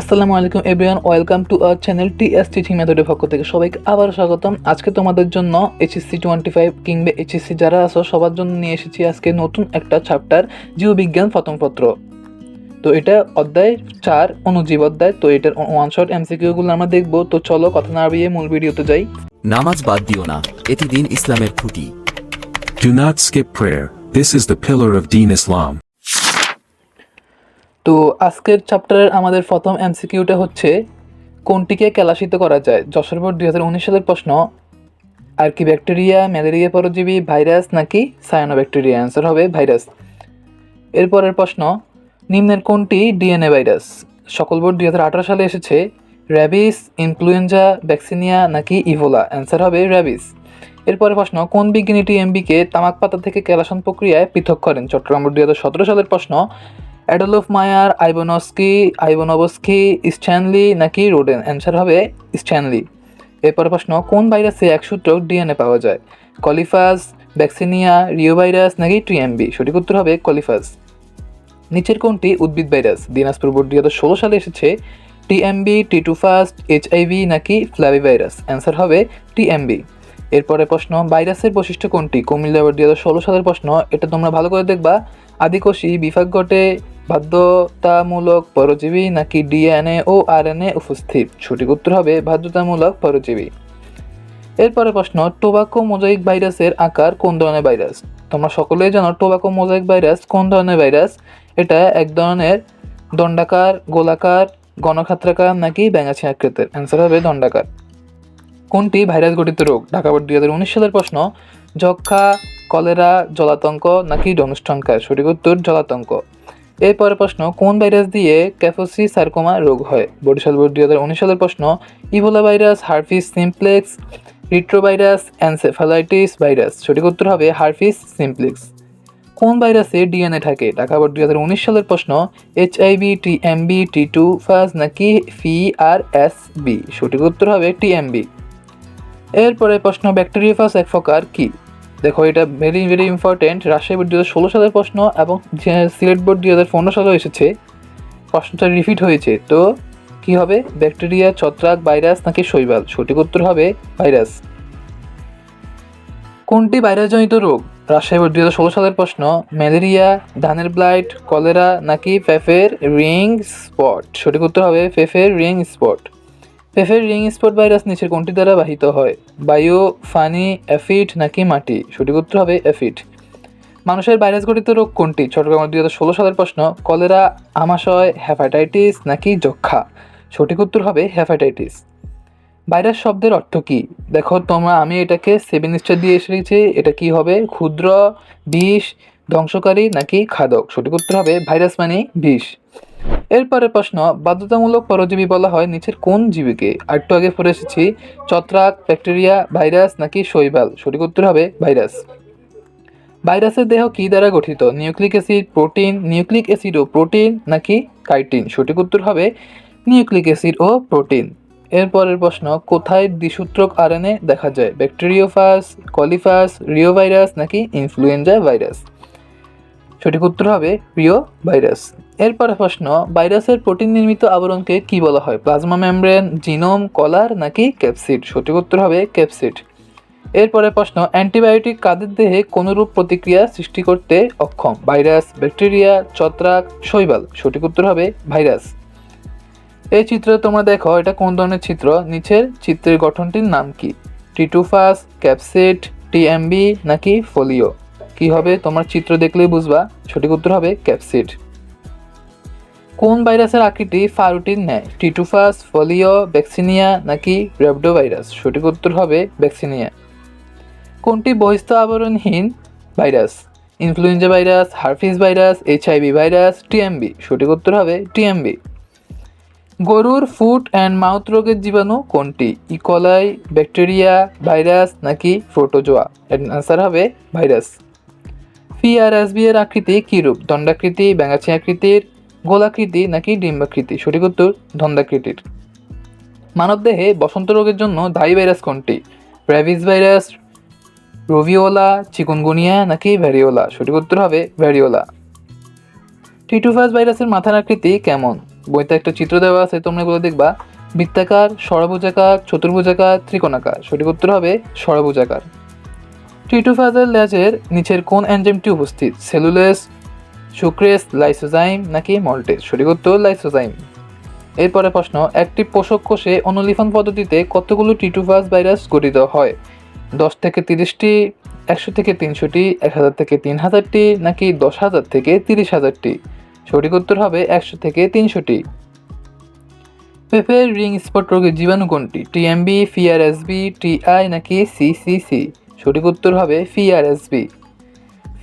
আসসালামু আলাইকুম everyone welcome to our channel T S teaching মেথডের পক্ষ থেকে সবাইকে আবার স্বাগতম। আজকে তোমাদের জন্য এইচএসসি টোয়েন্টি ফাইভ কিংবা এইচএসসি যারা আছো সবার জন্য নিয়ে এসেছি আজকে নতুন একটা চ্যাপ্টার জীববিজ্ঞান প্রথমপত্র। তো এটা অধ্যায় চার অনুজীব অধ্যায়। তো এটার ওয়ান শট এমসিকিউগুলো আমরা দেখব। তো চলো কথা না বাড়িয়ে মূল ভিডিওতে যাই। নামাজ বাদ দিও না এটি দিন ইসলামের খুঁটি। Do not skip prayer. This is the pillar of Deen Islam. তো আজকের চ্যাপ্টারের আমাদের প্রথম এমসিকিউটা হচ্ছে, কোনটিকে কেলাসিত করা যায়? যশোর বোর্ড দুই হাজার উনিশ সালের প্রশ্ন আর কি ব্যাকটেরিয়া ম্যালেরিয়া পরজীবী, ভাইরাস নাকি সায়ানো ব্যাকটেরিয়া অ্যান্সার হবে ভাইরাস। এরপরের প্রশ্ন, নিম্নের কোনটি ডিএনএ ভাইরাস? সকল বোর্ড দুই হাজার আঠারো সালে এসেছে, র্যাবিস, ইনফ্লুয়েঞ্জা, ভ্যাকসিনিয়া নাকি ইভোলা? অ্যান্সার হবে র্যাবিস। এরপরে প্রশ্ন, কোন বিজ্ঞানীটি এমবিকে তামাক পাতা থেকে কেলাসন প্রক্রিয়ায় পৃথক করেন? চট্টগ্রাম দুই সালের প্রশ্ন অ্যাডলফ মায়ার, আইবনস্কি, আইবনবস্কি, স্ট্যানলি নাকি রোডেন? অ্যান্সার হবে স্ট্যানলি। এরপর প্রশ্ন, কোন ভাইরাসে এক সূত্রক ডিএনএ পাওয়া যায়? কলিফাস ভ্যাকসিনিয়া রিও ভাইরাস নাকি টিএমবি সঠিক উত্তর হবে কলিফাস। নিচের কোনটি উদ্ভিদ ভাইরাস? দিনাজপুর বোর্ড দুই হাজার ষোলো সালে এসেছে TMB T two first HIV নাকি ফ্ল্যাভি ভাইরাস? অ্যান্সার হবে টিএমবি এরপরে প্রশ্ন, ভাইরাসের বৈশিষ্ট্য কোনটি? কুমিল্লা দুই হাজার ষোলো সালের প্রশ্ন, এটা তোমরা ভালো করে দেখবা। আদিকোষী বিভাগ ঘটে বাধ্যতামূলক পরজীবী নাকি ডিএনএ ও আরএনএ উপস্থিত? সঠিক উত্তর হবে বাধ্যতামূলক পরজীবী। এরপরে প্রশ্ন, টোবাকো মোজাইক ভাইরাসের আকার কোন ধরনের ভাইরাস? তোমরা সকলেই জানো টোবাকো মোজাইক ভাইরাস কোন ধরনের ভাইরাস? এটা এক ধরনের দণ্ডাকার, গোলাকার গণখাত্রাকার নাকি ব্যাঙাছি আকৃতির? অ্যান্সার হবে দণ্ডাকার। কোনটি ভাইরাস গঠিত রোগ? ঢাকা বোর্ড দুই হাজার উনিশ সালের প্রশ্ন যক্ষা কলেরা, জলাতঙ্ক নাকি ডনুষ্টঙ্কার সঠিক উত্তর, জলাতঙ্ক। এরপরে প্রশ্ন, কোন ভাইরাস দিয়ে ক্যাফোসি সার্কোমা রোগ হয়? বরিশাল বোর্ড দুই হাজার উনিশ সালের প্রশ্ন, Ebola virus, herpes simplex, retrovirus encephalitis virus. সঠিক উত্তর হবে হারফিস সিমপ্লেক্স। কোন ভাইরাসে ডিএনএ থাকে? ঢাকা বোর্ড দুই হাজার উনিশ সালের প্রশ্ন এইচআইভি টিএমবি টি টু ফাজ নাকি ফি আর এস বি? সঠিক উত্তর হবে টিএমবি এরপরে প্রশ্ন ব্যাকটেরিয়াফাস এক প্রকার কি? দেখো, এটা very very important Rajshahi board দু হাজার ষোলো সালের প্রশ্ন এবং সিলেট বোর্ড দুই হাজার পনেরো সালেও এসেছে, প্রশ্নটা রিপিট হয়েছে। তো কি হবে? ব্যাকটেরিয়া, ছত্রাক, ভাইরাস নাকি শৈবাল? সঠিক উত্তর হবে ভাইরাস। কোনটি ভাইরাসজনিত রোগ? রাজশাহী বোর্ড দুই হাজার ষোলো সালের প্রশ্ন, ম্যালেরিয়া, ধানের ব্লাইট কলেরা নাকি ফেফের রিং স্পট? সঠিক উত্তর হবে ফেফের রিং স্পট। ফেফের রিং স্পট ভাইরাস নিচের কোনটি দ্বারা বাহিত হয়? বায়ু, ফানি, অ্যাফিড নাকি মাটি? সঠিক উত্তর হবে অ্যাফিড। মানুষের ভাইরাস গঠিত রোগ কোনটি? চট্টগ্রাম দুই হাজার ষোলো সালের প্রশ্ন, কলেরা, আমাশয় হ্যাপাটাইটিস নাকি যক্ষা? সঠিক উত্তর হবে হ্যাপাটাইটিস ভাইরাস শব্দের অর্থ কি? দেখো, তোমরা, আমি এটাকে সেভেন স্টার দিয়ে এসেছি, এটা কি হবে? ক্ষুদ্র, বিষ, ধ্বংসকারী নাকি খাদক? সঠিক উত্তর হবে ভাইরাস মানে বিষ। এরপরে প্রশ্ন, বাধ্যতামূলক পরজীবী বলা হয় নিচের কোন জীবীকে? একটু আগে পড়ে এসেছি, ছত্রাক, ব্যাকটেরিয়া, ভাইরাস নাকি শৈবাল? সঠিক উত্তর হবে ভাইরাস। ভাইরাসের দেহ কি দ্বারা গঠিত? Nucleic acid, protein, nucleic acid ও প্রোটিন নাকি কাইটিন? সঠিক উত্তর হবে নিউক্লিক অ্যাসিড ও প্রোটিন। এরপরের প্রশ্ন, কোথায় দ্বিসূত্রক আরএনএ দেখা যায়? ব্যাকটেরিওফাস, কলিফাস রিও ভাইরাস নাকি ইনফ্লুয়েঞ্জা ভাইরাস? সঠিক উত্তর হবে রিও ভাইরাস এরপরে প্রশ্ন, ভাইরাসের প্রোটিন নির্মিত আবরণকে কি বলা হয়? প্লাজমা মেমব্রেন, জিনোম, কলার নাকি ক্যাপসিড? সঠিক উত্তর হবে ক্যাপসিড। এরপরে প্রশ্ন, অ্যান্টিবায়োটিক কাদের দেহে কোনরূপ প্রতিক্রিয়া সৃষ্টি করতে অক্ষম? ভাইরাস, ব্যাকটেরিয়া, ছত্রাক, শৈবাল? সঠিক উত্তর হবে ভাইরাস। এই চিত্র তোমরা দেখো, এটা কোন ধরনের চিত্র? নিচের চিত্রের গঠনটির নাম কি? T two phage capsid TMV নাকি ফোলিও? কি হবে? তোমার চিত্র দেখলেই বুঝবা। সঠিক উত্তর হবে ক্যাপসিড। কোন ভাইরাসের আকৃতি ফারুটিন নেয়? টিটুফাস, ফোলিও ভ্যাকসিনিয়া নাকি রেবডো ভাইরাস সঠিক উত্তর হবে ভ্যাকসিনিয়া কোনটি বহিস্থ আবরণহীন virus? Influenza virus, herpes virus HIV virus TMV সঠিক উত্তর হবে টিএমবি গরুর ফুট অ্যান্ড মাউথ রোগের জীবাণু কোনটি? ইকোলাই ব্যাকটেরিয়া ভাইরাস নাকি প্রোটোজোয়া এর অ্যান্সার হবে ভাইরাস ফি আর এস বি এর আকৃতি কীরূপ? দণ্ডাকৃতি, ব্যাঙাচি আকৃতির গোলাকৃতি নাকি ডিম্বাকৃতি? সঠিক উত্তর দণ্ডাকৃতির মানবদেহে বসন্ত রোগের জন্য দায়ী ভাইরাস কোনটি? র্যাবিস ভাইরাস, রোভিওলা, চিকুনগুনিয়া নাকি ভ্যারিওলা? সঠিক উত্তর হবে ভ্যারিওলা। টিটুফাস ভাইরাসের মাথার আকৃতি কেমন? বইতে একটা চিত্র দেওয়া আছে, তোমরা এগুলো দেখবা। বৃত্তাকার, ষড়ভুজাকার, চতুর্ভুজাকার, ত্রিকোণাকার। সঠিক উত্তর হবে ষড়ভুজাকার। ট্রিটোফাজের লেজের নিচের কোন এনজাইমটি উপস্থিত? সেলুলেস সুক্রেস লাইসোজাইম নাকি মল্টেজ সঠিক উত্তর, লাইসোজাইম। এরপরে প্রশ্ন, একটি পোষক কোষে অনুলিখন পদ্ধতিতে কতগুলো টিটুভাস ভাইরাস গঠিত হয়? দশ থেকে তিরিশটি, একশো থেকে তিনশোটি, এক হাজার থেকে তিন হাজারটি, নাকি দশ হাজার থেকে তিরিশ হাজারটি? সঠিক উত্তর হবে একশো থেকে তিনশোটি। পেপের রিং স্পট রোগের জীবাণু কোনটি? টিএমবি ফিআরএসবি টিআই নাকি সিসিসি সঠিক উত্তর হবে ফিআরএসবি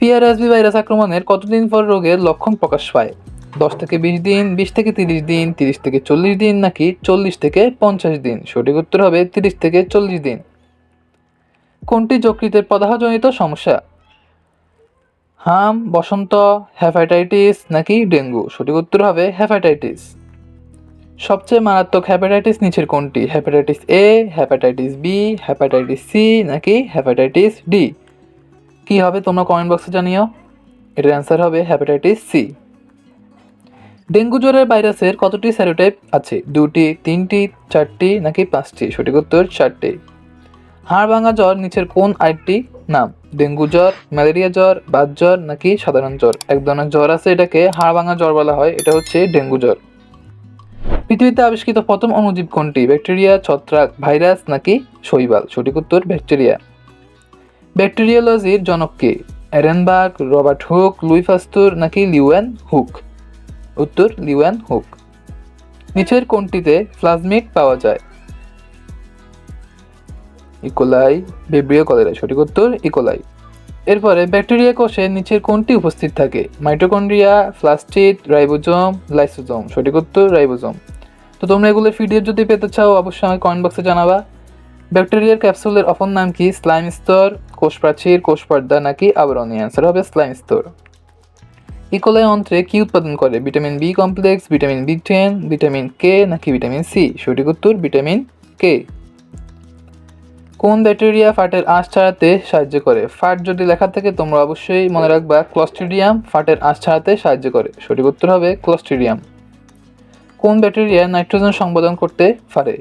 ফিআরএসবি ভাইরাস আক্রমণের কতদিন পর রোগের লক্ষণ প্রকাশ পায়? দশ থেকে বিশ দিন, বিশ থেকে তিরিশ দিন, তিরিশ থেকে চল্লিশ দিন নাকি চল্লিশ থেকে পঞ্চাশ দিন? সঠিক উত্তর হবে তিরিশ থেকে চল্লিশ দিন। কোনটি যকৃতের প্রদাহজনিত সমস্যা? হাম, বসন্ত হ্যাপাটাইটিস নাকি ডেঙ্গু? সঠিক উত্তর হবে হ্যাপাটাইটিস সবচেয়ে মারাত্মক হ্যাপাটাইটিস নিচের কোনটি? Hepatitis A hepatitis B hepatitis C নাকি হ্যাপাটাইটিস ডি? কি হবে তোমরা কমেন্ট বক্সে জানিও। এটার অ্যান্সার হবে হ্যাপাটাইটিস সি ডেঙ্গু জ্বরের ভাইরাসের কতটি স্যারোটাইপ আছে? দুটি, তিনটি, চারটি, নাকি পাঁচটি? সঠিক উত্তর, চারটি। হাড় ভাঙা জ্বর নিচের কোন আরেকটি নাম? ডেঙ্গু জ্বর, ম্যালেরিয়া জ্বর, বাত জ্বর, নাকি সাধারণ জ্বর? এক ধরনের জ্বর আছে এটাকে হাড় ভাঙা জ্বর বলা হয়, এটা হচ্ছে ডেঙ্গু জ্বর। পৃথিবীতে আবিষ্কৃত প্রথম অণুজীব কোনটি? ব্যাকটেরিয়া, ছত্রাক, ভাইরাস, নাকি শৈবাল? সঠিক উত্তর, ব্যাকটেরিয়া। ব্যাকটেরিওলজির জনককে Ehrenberg Robert Hooke, Louis Pasteur নাকি লিওয়ান হুক? উত্তর লিওয়ান হুক। নিচের কোনটিতে প্লাজমিড পাওয়া যায়? ইকোলাই বেব্রিও কলেরা, সঠিক উত্তর, ইকোলাই। এরপরে ব্যাকটেরিয়া কোষে নিচের কোনটি উপস্থিত থাকে? মাইটোকন্ড্রিয়া, ফ্লাস্টিড, রাইবোজোম, লাইসোজোম, সঠিক উত্তর, রাইবোজোম। তো তোমরা এগুলো ভিডিও যদি পেতে চাও, অবশ্যই আমাকে কমেন্ট বক্সে জানাবা। ব্যাকটেরিয়ার ক্যাপসুলের অপর নাম কি? স্লাইম স্তর কোষ প্রাচীর, কোষ পর্দা নাকি আবরণী? অ্যান্সার হবে স্লাইম স্তর ইকোলাই অন্ত্রে কি উৎপাদন করে? Vitamin B complex vitamin B ten vitamin K নাকি ভিটামিন সি সঠিক উত্তর, ভিটামিন কে কোন ব্যাকটেরিয়া ফাটের আঁশ ছাড়াতে সাহায্য করে? ফাট যদি লেখা থাকে তোমরা অবশ্যই মনে রাখবা ক্লস্ট্রিডিয়াম ফাটের আঁশ ছাড়াতে সাহায্য করে। সঠিক উত্তর হবে ক্লস্ট্রিডিয়াম কোন ব্যাকটেরিয়া নাইট্রোজেন সংবোধন করতে পারে?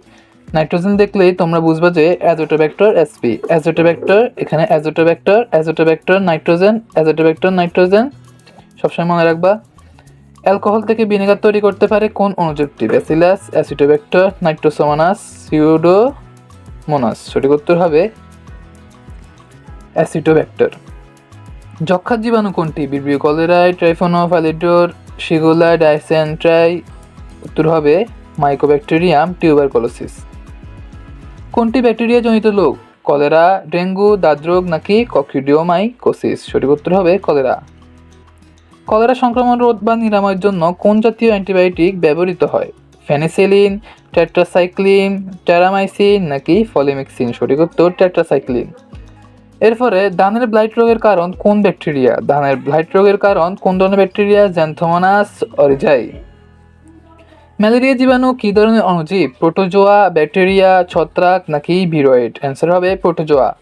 নাইট্রোজেন দেখলেই তোমরা বুঝবা যে অ্যাজোটোব্যাক্টর এসপি অ্যাজোটোব্যাক্টর এখানে Azotobacter Azotobacter nitrogen Azotobacter nitrogen সবসময় মনে রাখবা। অ্যালকোহল থেকে ভিনেগার তৈরি করতে পারে কোন অণুজীবটি Bacillus Acetobacter Nitrosomonas Pseudomonas সঠিক উত্তর হবে অ্যাসিটোব্যাক্টর যক্ষার জীবাণু কোনটি? বিব্রিও কলেরাই ট্রাইফোনো ট্রাইফোনোফালিডোর শিগুলা ডাইসেন্ট্রাই উত্তর হবে মাইকোব্যাকটেরিয়াম টিউবারকলোসিস কোনটি ব্যাকটেরিয়া জনিত রোগ? কলেরা, ডেঙ্গু দাদ্রোগ নাকি কক্রিডিওমাইকোসিস সঠিক উত্তর হবে কলেরা। কলেরা সংক্রমণ রোধ বা নিরাময়ের জন্য কোন জাতীয় অ্যান্টিবায়োটিক ব্যবহৃত হয়? ফেনিসিলিন ট্যাট্রাসাইক্লিন ট্যারামাইসিন নাকি ফলিমিক্সিন? সঠিক উত্তর, টেট্রাসাইক্লিন। এরপরে, ধানের ব্লাইট রোগের কারণ কোন ব্যাকটেরিয়া? ধানের ব্লাইট রোগের কারণ কোন ধরনের ব্যাকটেরিয়া? জ্যান্থোমোনাস, অরিজাই। ম্যালেরিয়া জীবাণু কী ধরনের অণুজীব প্রোটোজোয়া, ব্যাকটেরিয়া, ছত্রাক নাকি ভিরয়েড? অ্যান্সার হবে প্রোটোজোয়া।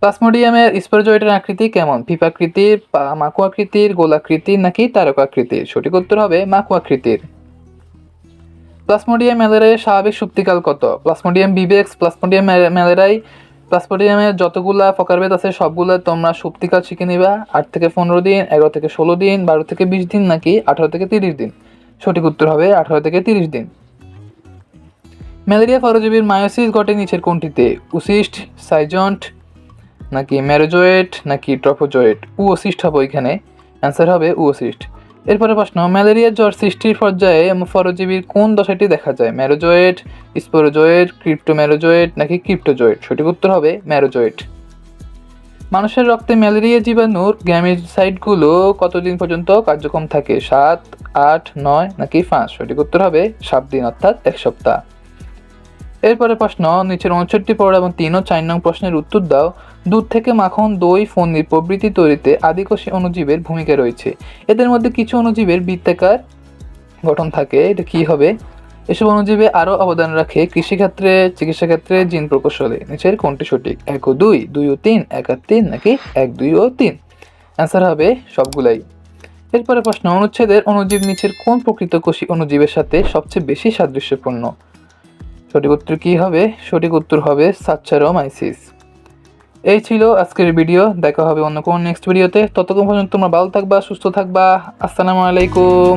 প্লাসমোডিয়ামের স্পোরোজয়েডের আকৃতি কেমন? পিপাকৃতির পা- মাকু আকৃতির গোলাকৃতির নাকি তারকাকৃতির সঠিক উত্তর হবে মাকু আকৃতির। প্লাসমোডিয়াম ম্যালেরিয়ার স্বাভাবিক সুপ্তিকাল কত? প্লাসমোডিয়াম বিবেক্স প্লাসমোডিয়াম ম্যা- ম্যালেরিয়াই প্লাসমোডিয়ামের যতগুলা প্রকারভেদ আছে, সবগুলো তোমরা সুপ্তিকাল শিখে নিবা। আট থেকে পনেরো দিন, এগারো থেকে ষোলো দিন, বারো থেকে বিশ দিন নাকি আঠারো থেকে তিরিশ দিন। সঠিক উত্তর হবে আঠারো থেকে তিরিশ দিন। ম্যালেরিয়া পরজীবীর মায়োসিস ঘটে নিচের কোনটিতে? উসিস্ট, সাইজন্ট, নাকি ম্যারোজয়েট, নাকি ট্রফোজয়েট? উওসিস্ট হবে ওইখানে। অ্যান্সার হবে উ উওসিস্ট এরপরে প্রশ্ন ম্যালেরিয়া জ্বর সৃষ্টির পর্যায়ে পরজীবীর কোন দশাটি দেখা যায়? ম্যারোজয়েট, স্পোরোজয়েট, ক্রিপ্টোম্যারোজয়েট, নাকি ক্রিপ্টোজয়েট? সঠিক উত্তর হবে ম্যারোজয়েট। মানুষের রক্তে ম্যালেরিয়া, জীবাণুর গ্যামিসাইডগুলো কতদিন পর্যন্ত কার্যক্রম থাকে? সাত, আট, নয় নাকি পাঁচ? সঠিক উত্তর হবে সাত দিন, অর্থাৎ এক সপ্তাহ। এরপরে প্রশ্ন, নিচের উনষট্টি পড়া এবং তিন ও চার নং প্রশ্নের উত্তর দাও। দুধ থেকে মাখন, দই পনির প্রভৃতি তৈরিতে আদিকোষী অণুজীবের ভূমিকা রয়েছে। এদের মধ্যে কিছু অণুজীবের বৃত্তাকার গঠন থাকে। এটা কি হবে? এসব অণুজীবে আরও অবদান রাখে কৃষিক্ষেত্রে চিকিৎসা ক্ষেত্রে জিন প্রকৌশলে। নিচের কোনটি সঠিক? এক ও দুই দুই ও তিন, এক আর তিন নাকি এক, দুই ও তিন? অ্যান্সার হবে সবগুলাই। এরপরে প্রশ্ন, অনুচ্ছেদের অনুজীব নিচের কোন প্রকৃত কোষী অনুজীবের সাথে সবচেয়ে বেশি সাদৃশ্যপূর্ণ? সঠিক উত্তর কী হবে? সঠিক উত্তর হবে সাচ্চারোমাইসিস। এই ছিল আজকের ভিডিও। দেখা হবে অন্য কোনো নেক্সট ভিডিওতে। ততক্ষণ পর্যন্ত তোমরা ভালো থাকবা, সুস্থ থাকবা। আসসালামু আলাইকুম।